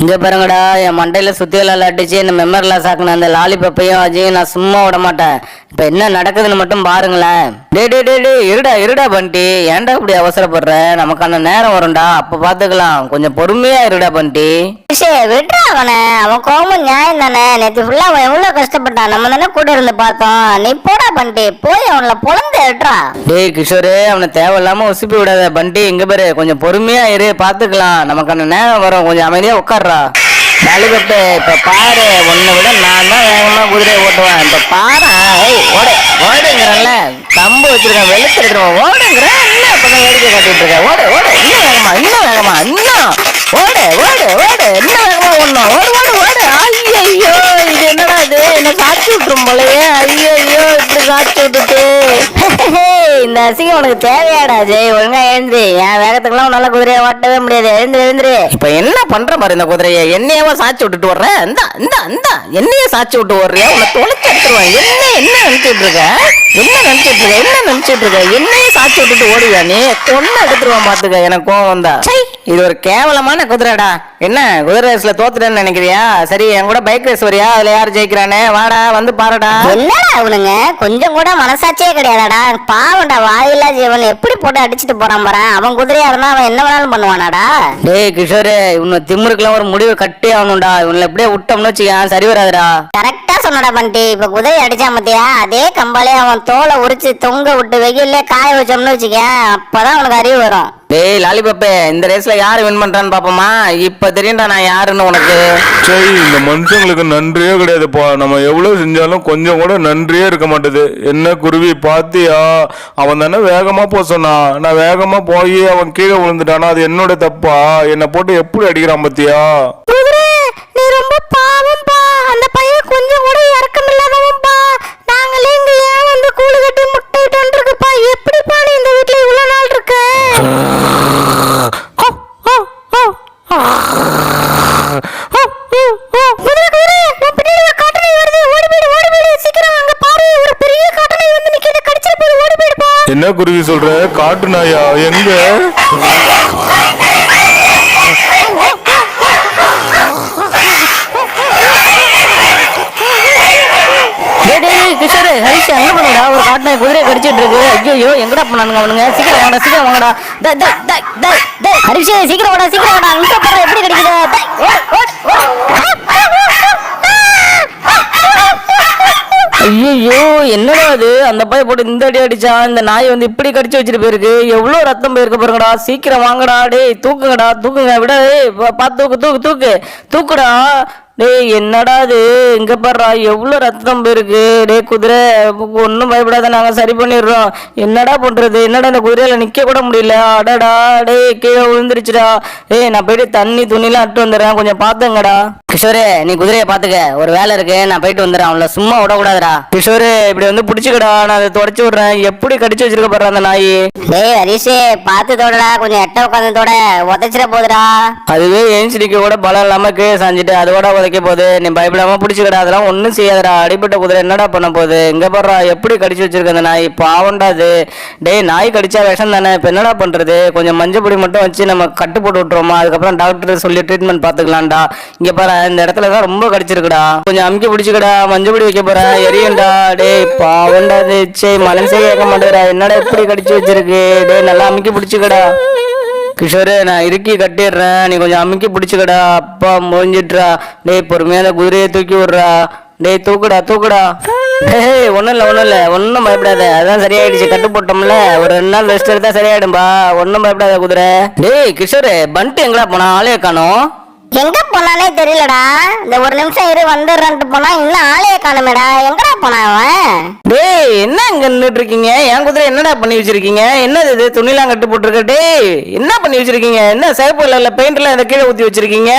இங்க பாருங்கடா என் மண்டையில சுத்தியலால் அடிச்சு இந்த மெமரில சாக்குன அந்த லாலிபப்பையும் அஜயும் நான் சும்மா விட மாட்டேன். இப்ப என்ன நடக்குதுன்னு மட்டும் பாருங்களேன். டே டே டே டே இருடா இருடா பண்டி. ஏன்டா இப்படி அவசரப்படுற? நமக்கு அந்த நேரம் வரும்டா அப்ப பாத்துக்கலாம். கொஞ்சம் பொறுமையா இருடா பண்டி. சே விட்றா. அவனை? அவன் கோபம் நியாயம் தானே? நேற்று ஃபுல்லா அவன் எவ்வளோ கஷ்டப்பட்டான்? நம்ம தானே கூட இருந்து பார்த்தோம். நீ போடா பண்ணிட்டு போய் அவனை பொழந்து விட்றா டேய் கிஷோரு அவனை தேவையில்லாம உசுப்பி விடாத. பண்டி இங்க பாரு. கொஞ்சம் பொறுமையா இரு. பாத்துக்கலாம் நமக்கு அந்த நேரம் வரும். கொஞ்சம் அமைதியா உட்கார்றா. லாலிபப்பு இப்ப பாரு. உன்னை விட நான் தான் வேகமா குதிரையை ஓட்டுவேன். இப்ப பாரா. ஏய் ஓடு. ஓடுங்கிறல்ல. கம்பு வச்சிருக்கேன். வெளுத்து எடுத்துருவோம். ஓடுங்கிற. என்ன இப்பதான் வேடிக்கை காட்டிட்டு இருக்கேன் ஓடு ஓடு. இன்னும் வேகமா இன்னும் வேகமா இன்னும். ஓடு ஓடு ஓடு. இன்னும் வேகமா ஓடணும் ஓடு ஓடு ஓடு ஐயோ இது என்னடா இது விட்டுரும் போலயே ஐயோ இப்படி சாட்சி விட்டுட்டு. இந்த அசிங்கம் உனக்கு தேவையாடா ஜெய் ஒழுங்கா எழுந்து. என் வேகத்துக்குலாம் உன்னால குதிரையை ஓட்டவே முடியாது. எழுந்து எழுந்துரு இப்ப என்ன பண்ற மாதிரி இந்த குதிரைய? என்னையவா சாட்சி விட்டுட்டு வர்ற? இந்த இந்த இந்த. என்னைய சாட்சி விட்டு வர்றியா? உன்னை தொலைச்சு எடுத்துருவேன். என்ன என்ன நினைச்சிட்டு இருக்க? என்ன நினைச்சிட்டு இருக்க? என்ன நினைச்சிட்டு இருக்க? என்னைய சாட்சி விட்டுட்டு ஓடுவியா நீ? கொன்ன எடுத்துருவான் பாத்துக்க. எனக்கு கோவம் சை, இது ஒரு கேவலமான குதிரைடா. என்ன குதிரை ரேஸ்ல தோத்துட்டேன்னு நினைக்கிறியா? சரி என் கூட பைக் ரேஸ் வரியா? அதுல யார் ஜெயிக்கிறானே? வாடா வந்து பாருடா. என்னடா அவனுங்க கொஞ்சம் கூட மனசாட்சியே கிடையாதாடா. பாவம்டா வாயில்லா ஜீவன். எப்படி போட்டு அடிச்சிட்டு போறான் பாரு. அவன் குதிரையா இருந்தா அவன் என்ன வேணாலும் பண்ணுவானாடா? டேய் கிஷோரு இவனு திமுருக்குலாம் ஒரு முடிவு கட்டி ஆகணும்டா. இவனை எப்படியே விட்டோம்னு வச்சுக்கேன் சரி வராதுடா. கரெக்டா சொன்னடா பண்ணிட்டு இப்ப குதிரை அடிச்சான் பாத்தியா? அதே கம்பாலே அவன் தோலை உரிச்சு தொங்க விட்டு வெயில்ல காய வச்சோம்னு வச்சுக்க அப்பதான் அவனுக்கு அறிவு வரும். டேய் லாலிபப்பு இந்த ரேஸ்ல யாரு வின் பண்றான்னு பாப்போமா? இப்ப தெரியும்டா நான் யாருன்னு உனக்கு. சரி இந்த மனுஷங்களுக்கு நன்றியே கிடையாதுப்பா. நம்ம எவ்வளவு செஞ்சாலும் கொஞ்சம் கூட நன்றியே இருக்க மாட்டேது. என்ன குருவி பாத்தியா? அவன் தானே வேகமா போக சொன்னான் நான் வேகமா போய் அவன் கீழே விழுந்துட்டானா? அது என்னோட தப்பா? என்னை போட்டு எப்படி அடிக்கிறான் பாத்தியா குதிரை நீ ரொம்ப பாவம்பா அந்த பையன் கொஞ்சம் கூட இறக்கம் இல்லாதவன்பா நாங்களே இங்க ஏன் வந்து கூடு கட்டி முட்டைட்டு இருக்குப்பா எப்படிப்பா நீ இந்த வீட்ல இவ்வளவு நாள் இருக்க குதிரை, குதிரை, உன் பின்னாடி ஒரு காட்டுநாய் வருது. ஓடி போயிடு, ஓடி போயிடு. சீக்கிரம் அங்க பாரு, ஒரு பெரிய காட்டுநாய் வந்து நிக்குது. கடிச்சிட போகுது, ஓடி போயிடுப்பா. என்ன குருவி சொல்ற? காட்டு நாயா? எங்க? டேய் டேய் டேய், கிஷோரு ஹரிஷ் என்ன பண்ணுடா? ஒரு காட்டின குதிரையை கடிச்சிட்டு இருக்கு. ஐயோ எங்கடா பண்ணானுங்க அவனுங்க? சீக்கிரம் வாங்கடா சீக்கிரம் வாங்கடா. டேய் டேய் டேய் டேய் டேய். சீக்கிரம் வாடா, சீக்கிரம் வாடா. அங்க எப்படி கடிக்குது. டேய், ஓடு, ஓடு, ஓடு. ஐயோ என்னடா அது அந்த பைய போட்டு இந்த அடி அடிச்சா இந்த நாய் வந்து இப்படி கடிச்சு வச்சுட்டு போயிருக்கு. எவ்வளோ ரத்தம் போயிருக்கு பாருங்கடா. சீக்கிரம் வாங்கடா. டேய் தூக்குங்கடா தூக்குங்க. விட பார்த்து பா- தூக்கு தூக்கு தூக்கு. தூக்குடா. டேய் என்னடா இது? இங்க பாடுறா எவ்வளோ ரத்தம் போயிருக்கு. டேய் குதிரை ஒன்றும் பயப்படாத நாங்கள் சரி பண்ணிடுறோம். என்னடா பண்ணுறது என்னடா இந்த குதிரையில் நிற்க கூட முடியல? அடடா டேய் கீழே விழுந்துருச்சுடா. ஏய் நான் போயிட்டு தண்ணி துணிலாம் அட்டு வந்துடுறேன். கொஞ்சம் பார்த்துங்கடா கிஷோரே நீ குதிரையை பாத்துக்க ஒரு வேலை இருக்கு நான் போயிட்டு வந்துடுறேன். அவங்கள சும்மா விடக்கூடாதுடா. கிஷோரு இப்படி வந்து பிடிச்சிக்கடா. நான் அதை தொடச்சு விடுறேன். எப்படி கடிச்சு வச்சிருக்க பாரு அந்த நாய். டேய் ஹரிஷே பார்த்து தோடடா. கொஞ்சம் எட்ட உட்காந்து தோட. உதச்சிட போகுதுடா. அதுவே ஏஞ்சி நிக்க கூட பலம் இல்லாம கீழே சாஞ்சிட்டு அதோட உதைக்க போகுது. நீ பயப்படாம பிடிச்சிக்கடா. அதெல்லாம் ஒண்ணும் செய்யாதடா. அடிபட்ட குதிரை என்னடா பண்ண போகுது? இங்க பாருடா எப்படி கடிச்சு வச்சிருக்க அந்த நாய். பாவம்டா அது. டேய் நாய் கடிச்சா விஷம் தானே. இப்ப என்னடா பண்றது? கொஞ்சம் மஞ்சள் பொடி மட்டும் வச்சு நம்ம கட்டு போட்டு விட்டுருவோமா? அதுக்கப்புறம் டாக்டர் சொல்லி ட்ரீட்மெண்ட் பாத்துக்கலாம்டா இங்க பாரு இந்த இடத்துல தான் ரொம்ப கடிச்சிருக்குடா. கொஞ்சம் அமுக்கி பிடிச்சிக்கடா மஞ்சள் பொடி வைக்க போறேன் எரியும்டா டேய் பாவம்டா அது சே மனசே கேட்க மாட்டேறா என்னடா இப்படி கடிச்சு வச்சிருக்கு? டே நல்லா அமுக்கி பிடிச்சிக்கடா. கிஷோரு நான் இறுக்கி கட்டிடுறேன். நீ கொஞ்சம் அமுக்கி பிடிச்சிக்கடா. அப்பா முடிஞ்சிட்றா டேய் பொறுமையாக அந்த குதிரையை தூக்கி விடுறா. டேய் தூக்குடா தூக்குடா. ஏய் ஒன்றும் இல்லை ஒன்றும் இல்லை. ஒன்றும் பயப்படாத. அதான் சரியாயிடுச்சு. கட்டு போட்டோம்ல. ஒரு ரெண்டு நாள் ரெஸ்ட் எடுத்தா சரியாயிடும்பா. ஒன்றும் பயப்படாத குதிரை. டேய் கிஷோரு பண்ட்டு எங்கடா போனா ஆளே காணும். எங்க போனானே தெரியலடா. இந்த ஒரு நிமிஷம் இரு வந்துடுறேன்ட்டு போனா இன்னும் ஆளையே காணுமேடா. எங்கடா போனா அவன்? டேய் என்ன இங்க நின்றுட்டு இருக்கீங்க என் குதிரை என்னடா பண்ணி வச்சிருக்கீங்க? என்னது இது? துணிலாம் கட்டு போட்டிருக்க. டேய் என்ன பண்ணி வச்சிருக்கீங்க? என்ன சேப்பு இல்ல பெயிண்ட் எல்லாம் இதை கீழே ஊத்தி வச்சிருக்கீங்க?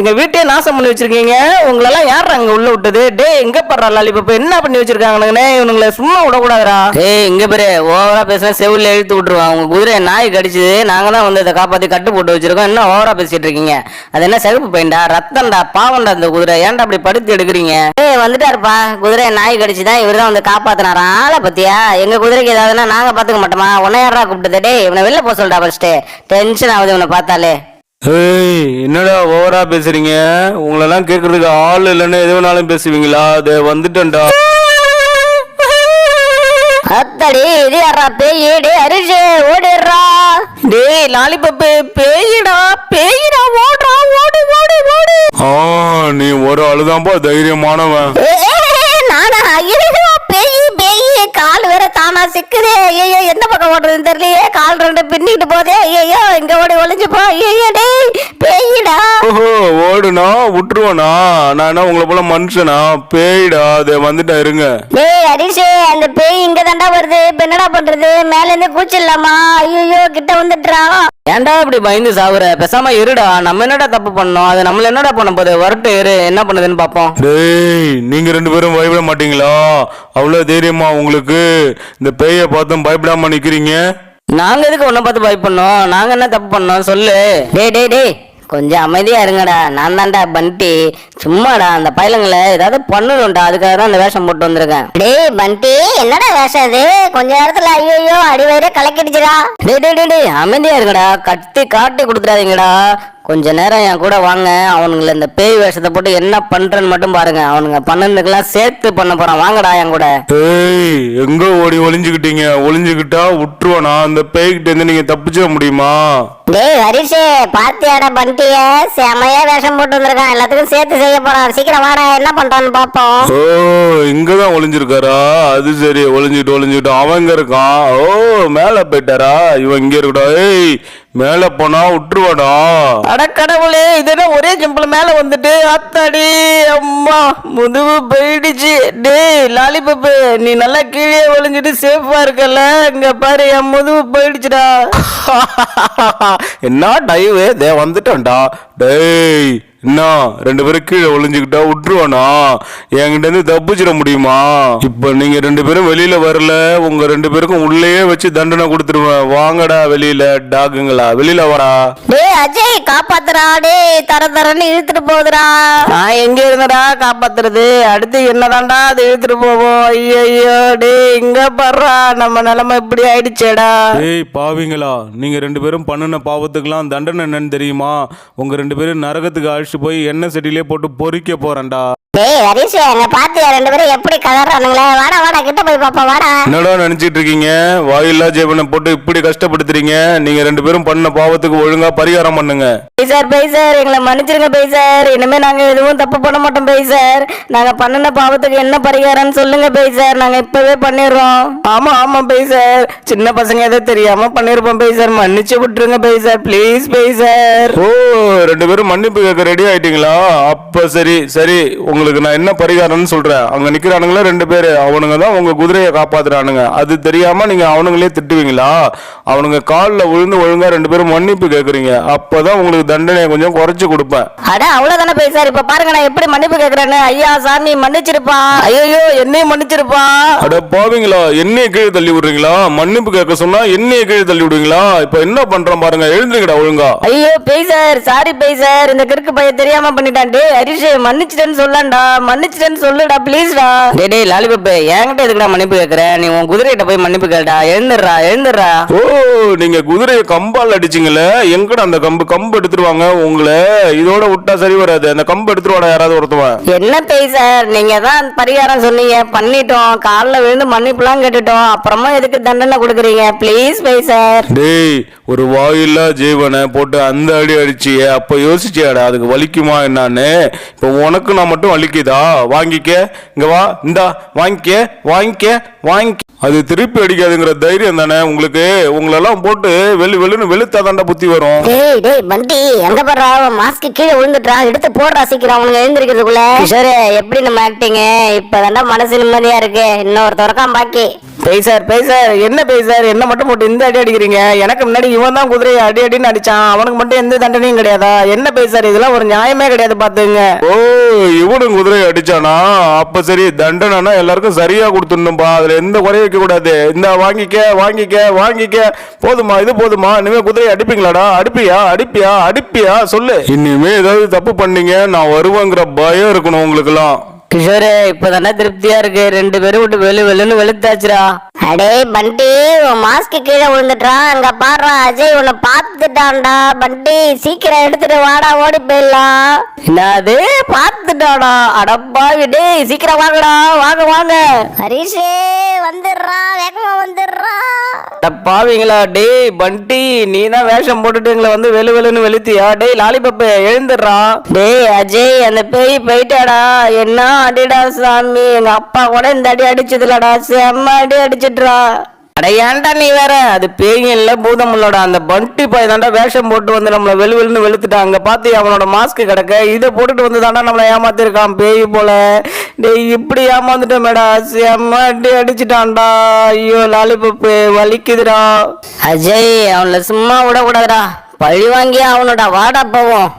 எங்க வீட்டையே நாசம் பண்ணி வச்சிருக்கீங்க? உங்களெல்லாம் யார் அங்க உள்ள விட்டது? டேய் எங்க படுறா லாலிபப் என்ன பண்ணி வச்சிருக்காங்கன்னு இவனுங்களை சும்மா விடக்கூடாதுடா. டேய் இங்க பேரு ஓவரா பேசுனா செவுல இழுத்து விட்டுருவான். உங்க குதிரை நாய் கடிச்சது. நாங்க தான் வந்து இதை காப்பாத்தி கட்டு போட்டு வச்சிருக்கோம். என்ன ஓவரா பேசிட்டு இருக்கீங்க? அது என்ன சிகப்பு பெயிண்டா ரத்தம்டா பாவம்டா இந்த குதிரை. ஏன்டா அப்படி படுத்து எடுக்கிறீங்க? ஏய் வந்துட்டாருப்பா. குதிரை நாய் கடிச்சுதான் இவர் தான் வந்து காப்பாத்தினாரா? ஆளை பத்தியா? எங்க குதிரைக்கு ஏதாவதுன்னா நாங்க பாத்துக்க மாட்டோமா? உன்னை யாரா கூப்பிட்டது? டேய் இவனை வெளில போக சொல்லிட்டா ஃபர்ஸ்ட் டென்ஷன் ஆகுது இவனை பார்த்தாலே. ஏய் என்னடா ஓவரா பேசுறீங்க? உங்களெல்லாம் கேட்கறதுக்கு ஆள் இல்லைன்னு எது வேணாலும் பேசுவீங்களா? அது வந்துட்டேன்டா. அத்தடி இது யாரா பேய் டேய் அரிசி ஓடிடுறா. டேய் லாலிபப்பு பேயிடா பேயிடா ஓடு. நீ ஒரு ஆளுதான்ப்பா தைரியமானவன். நானா? பேய் பேய் கால் வேற தானா சிக்குதே? ஐயோ எந்த பக்கம் ஓடுறதுன்னு தெரியலையே? கால் ரெண்டு பின்னிட்டு போதே ஐயோ இங்க ஓடி ஒளிஞ்சு போ. ஐயோ டேய் பேய்டா. ஓஹோ ஓடுனா விட்டுருவனா நான் என்ன உங்களை போல மனுஷனா? பேய்டா அதை வந்துட்டேன் இருங்க. டேய் அரிசி அந்த பேய் இங்க தாண்டா வருது. இப்ப என்னடா பண்றது? மேல இருந்து கூச்சிடலாமா ஐயோ கிட்ட வந்துட்டுறான் ஏன்டா இப்படி பயந்து சாவுற? பேசாம இருடா. நம்ம என்னடா தப்பு பண்ணோம்? அது நம்மள என்னடா பண்ண போகுது? வரட்டு இரு. என்ன பண்ணுதுன்னு பாப்போம். டேய் நீங்க ரெண்டு பேரும் பயப்பட மாட்டீங்களா? அவ்வளவு தைரியமா உங்களுக்கு இந்த பேயை பார்த்தும் பயப்படாம நிக்கிறீங்க? நாங்க எதுக்கு உன்னை பார்த்து பயப்படணும்? நாங்க என்ன தப்பு பண்ணோம்? சொல்லு. டேய் டேய் டேய். கொஞ்சம் அமைதியா இருங்கடா. நான் தான்டா பண்டி. சும்மாடா அந்த பயலுங்களை ஏதாவது பண்ணணும்டா. அதுக்காக தான் அந்த வேஷம் போட்டு வந்திருக்கேன். டேய் பண்டி என்னடா வேஷம் அது? கொஞ்ச நேரத்துல ஐயோ அடிவயிறு கலக்கிடுச்சுடா. டேய் டேய் டேய், டேய் அமைதியா இருங்கடா. கத்தி காட்டி கொடுத்துறாதீங்கடா கொஞ்ச நேரம் என் கூட வாங்க. அவனுங்களை இந்த பேய் வேஷத்தை போட்டு என்ன பண்றேன்னு மட்டும் பாருங்க. அவனுங்க பண்ணதுக்கெல்லாம் சேர்த்து பண்ண போறான். வாங்கடா என் கூட. ஏய் எங்க ஓடி ஒளிஞ்சுக்கிட்டீங்க? ஒளிஞ்சுக்கிட்டா விட்டுருவனா அந்த பேய்கிட்ட இருந்து நீங்க தப்பிச்சிட முடியுமா? டேய் ஹரிஷே பாத்தியாடா பண்டிய செமையா வேஷம் போட்டு வந்திருக்கான். எல்லாத்துக்கும் சேர்த்து செய்ய போறான். சீக்கிரம் வாடா என்ன பண்றான்னு பாப்போம். ஓ இங்கதான் ஒளிஞ்சிருக்காரா? அது சரி ஒளிஞ்சுட்டு ஒளிஞ்சுட்டு. அவன் இங்க இருக்கான். ஓ மேல போயிட்டாரா? இவன் இங்க இருக்கடா. ஏய் மேல போனா விட்டுருவாடா. அட கடவுளே இது என்ன ஒரே ஜம்பிள் மேல வந்துட்டு? அத்தாடி அம்மா முதுகு போயிடுச்சு. டேய் லாலிபப்பு நீ நல்லா கீழே ஒளிஞ்சிட்டு சேஃபா இருக்கல இங்க பாரு என் முதுகு போயிடுச்சுடா. என்ன டைவ் தே வந்துட்டேன்டா. டேய். என்ன? ரெண்டு பேரும் கீழே ஒளிஞ்சுக்கிட்டா விட்டுருவானா? என்கிட்ட இருந்து தப்பிச்சிட முடியுமா? இப்ப நீங்க ரெண்டு பேரும் வெளியில வரல உங்க ரெண்டு பேருக்கும் உள்ளேயே வச்சு தண்டனை கொடுத்துருவேன் வாங்கடா வெளியில டாகுங்களா வெளியில வாடா. டேய் அஜய் காப்பாத்துறா டேய் தர தரன்னு இழுத்துட்டு போகுதுடா. நான் எங்க இருந்தடா காப்பாத்துறது? அடுத்து என்னதான்டா அது இழுத்துட்டு போவோம்? ஐயோ டேய் இங்க பாடுறா நம்ம நிலைமை இப்படி ஆயிடுச்சேடா. ஏய் பாவிங்களா. நீங்க ரெண்டு பேரும் பண்ணுன பாவத்துக்கெல்லாம் தண்டனை என்னன்னு தெரியுமா? உங்க ரெண்டு பேரும் நரகத்துக்கு அழைச்சிட்டு போய் எண்ணெய் செடியிலே போட்டு பொறிக்க போறேன்டா. டேய் ஹரிஷ் அங்க பாத்தியா ரெண்டு பேரும் எப்படி கதறானுங்களே? வாடா வாடா கிட்ட போய் பாப்போம் வாடா. என்னடா நினைச்சிட்டு இருக்கீங்க? வாயில்லா ஜீவனை போட்டு இப்படி கஷ்டப்படுத்துறீங்க? நீங்க ரெண்டு பேரும் பண்ண பாவத்துக்கு ஒழுங்கா பரிகாரம் பண்ணுங்க. பெய் சார் பெய் சார் எங்களை மன்னிச்சிருங்க பெய் சார் இனிமே நாங்க எதுவும் தப்பு பண்ண மாட்டோம் பெய் சார் நாங்க பண்ணின பாவத்துக்கு என்ன பரிகாரம்னு சொல்லுங்க பெய் சார் நாங்க இப்பவே பண்ணிடுறோம். ஆமா ஆமா பெய் சார் சின்ன பசங்க எதோ தெரியாம பண்ணிருப்போம் பெய் சார் மன்னிச்சு விட்டுருங்க பெய் சார் ப்ளீஸ் பெய் சார் ஓ ரெண்டு பேரும் மன்னிப்பு கேட்க ரெடி ஆயிட்டீங்களா? அப்ப சரி சரி. உங்களுக்கு நான் என்ன பரிகாரம்னு சொல்றேன்? அங்க நிக்கிறானுங்களா ரெண்டு பேரு? அவனுங்க தான் உங்க குதிரையை காப்பாத்துறானுங்க. அது தெரியாம நீங்க அவனுங்களே திட்டுவீங்களா? அவனுங்க காலில் விழுந்து ஒழுங்கா ரெண்டு பேரும் மன்னிப்பு கேக்குறீங்க அப்பதான் உங்களுக்கு தண்டனையை கொஞ்சம் குறைச்சு கொடுப்பேன். அட அவ்வளவுதானே பெய் சார் இப்ப பாருங்க நான் எப்படி மன்னிப்பு கேக்குறேன்னு. ஐயா சாமி மன்னிச்சிருப்பா. ஐயோ என்னையும் மன்னிச்சிருப்பா. அட பாவீங்களா? என்னைய கீழே தள்ளி விடுறீங்களா? மன்னிப்பு கேட்க சொன்னா என்னைய கீழே தள்ளி விடுவீங்களா? இப்ப என்ன பண்றேன் பாருங்க எழுந்துங்கடா ஒழுங்கா. ஐயோ பெய் சார் சாரி பெய் சார். இந்த கிறுக்கு பையன் தெரியாம பண்ணிட்டான். டேய் ஹரிஷ் மன்னிச்சிட்டேன்னு சொல்லலாம்டா மன்னிச்சிட்டேன்னு சொல்லுடா ப்ளீஸ்டா டேய் டேய் லாலிபப்பு என்கிட்ட எதுக்குடா மன்னிப்பு கேக்குற? நீ உன் குதிரைகிட்ட போய் மன்னிப்பு கேளுடா. எழுந்துடுறா எழுந்துடுறா. ஓ நீங்க குதிரையை கம்பால் அடிச்சீங்களே. எங்கடா அந்த கம்பு? கம்பு எடுத்துருவாங்க. உங்களை இதோட விட்டா சரி வராது. அந்த கம்பு எடுத்துருவாடா யாராவது ஒருத்தவன். என்ன பெய் சார்? நீங்க தான் பரிகாரம் சொன்னீங்க. பண்ணிட்டோம். காலில் விழுந்து மன்னிப்புலாம் கேட்டுட்டோம். அப்புறமா எதுக்கு தண்டனை கொடுக்குறீங்க? ப்ளீஸ் பெய் சார். டேய் ஒரு வாயில்லா ஜீவனை போட்டு அந்த அடி அடிச்சியே. அப்ப யோசிச்சியாடா அதுக்கு வலிக்குமா என்னன்னு. இப்ப உனக்கு நான் மட்டும் வலிக்குதா? வாங்கிக்க. இங்க வா இந்தா வாங்கிக்க வாங்கிக்க. வாங்கிக்க அது திருப்பி அடிக்காதுங்கிற தைரியம் தானே? உங்களுக்கு உங்களெல்லாம் போட்டு வெளு வெளுன்னு வெளுத்தா தாண்டா புத்தி வரும். டேய் டேய் பண்டி எங்க போடுறா மாஸ்க் கீழே விழுந்துட்டான் எடுத்து போடுறா சீக்கிரம் அவனுக்கு எழுந்திருக்கிறதுக்குள்ள. கிஷோர் எப்படி நம்ம ஆக்டிங்க இப்பதான்டா மனசு நிம்மதியா இருக்கு. இன்னொரு திறக்காம பாக்கி. பெய் சார் பெய் சார் என்ன பெய் சார்? என்ன மட்டும் போட்டு இந்த அடி அடிக்கிறீங்க? எனக்கு முன்னாடி இவன் தான் குதிரையை அடி அடின்னு அடிச்சான். அவனுக்கு மட்டும் எந்த தண்டனையும் கிடையாதா? என்ன பெய் சார்? இதெல்லாம் ஒரு நியாயமே கிடையாது பாத்துங்க ஓ இவனும் குதிரை அடிச்சானா? அப்ப சரி தண்டனைனா எல்லாருக்கும் சரியா கொடுத்துடணும்பா. அதுல எந்த குறையும் வைக்கக்கூடாது இந்த வாங்கிக்க வாங்கிக்க வாங்கிக்க. போதுமா இது போதுமா? இனிமே குதிரையை அடிப்பீங்களாடா? அடிப்பியா? அடிப்பியா? அடிப்பியா? சொல்லு. இனிமே ஏதாவது தப்பு பண்ணீங்க நான் வருவேங்கிற பயம் இருக்கணும் உங்களுக்கு எல்லாம் கிஷோரே இப்பதானே திருப்தியா இருக்கு? ரெண்டு பேரும் விட்டு வெளு வெளுன்னு வெளுத்தாச்சுடா அடே பண்டி உன் மாஸ்க் கீழே விழுந்துட்டான் அங்க பாடுறா அஜய் உன்னை பார்த்துட்டான்டா. பண்டி சீக்கிரம் எடுத்துட்டு வாடா ஓடி போயிடலாம் என்னது? பார்த்துட்டாடா. அடப்பாவி டேய் சீக்கிரம் வாங்கடா. வாங்க வாங்க. ஹரிஷே வந்துடுறா வேகமா வந்துடுறா. பாவீங்களா டேய் பண்டி நீ தான் வேஷம் போட்டுட்டு எங்களை வந்து வெளு வெளுன்னு வெளுத்தியா? டேய் லாலிபப்பு எழுந்துடுறா. டேய் அஜய் அந்த பேய் போயிட்டாடா. என்ன அடிடா சாமி? எங்க அப்பா கூட இந்த அடி அடிச்சதுலடா செம்ம அடி அடிச்சிட்றா அட ஏன்டா நீ வேற? அது பேயும் இல்ல பூதம் இல்லடா. அந்த பண்டி பாய் தாண்டா வேஷம் போட்டு வந்து நம்மள வெளு வெளுன்னு வெளுத்துட்டான் அங்க பாத்தி அவனோட மாஸ்க் கிடக்க. இதை போட்டுட்டு வந்து தாண்டா நம்மள ஏமாத்திருக்கான். பேய் போல. டேய் இப்படி ஏமாந்துட்டோமேடா செம்ம அடி அடிச்சிட்டான்டா. ஐயோ லாலிபப்பு வலிக்குதுடா. அஜய் அவனை சும்மா விடக்கூடாதுடா. பழி வாங்கி அவனோட வாடா போவோம்.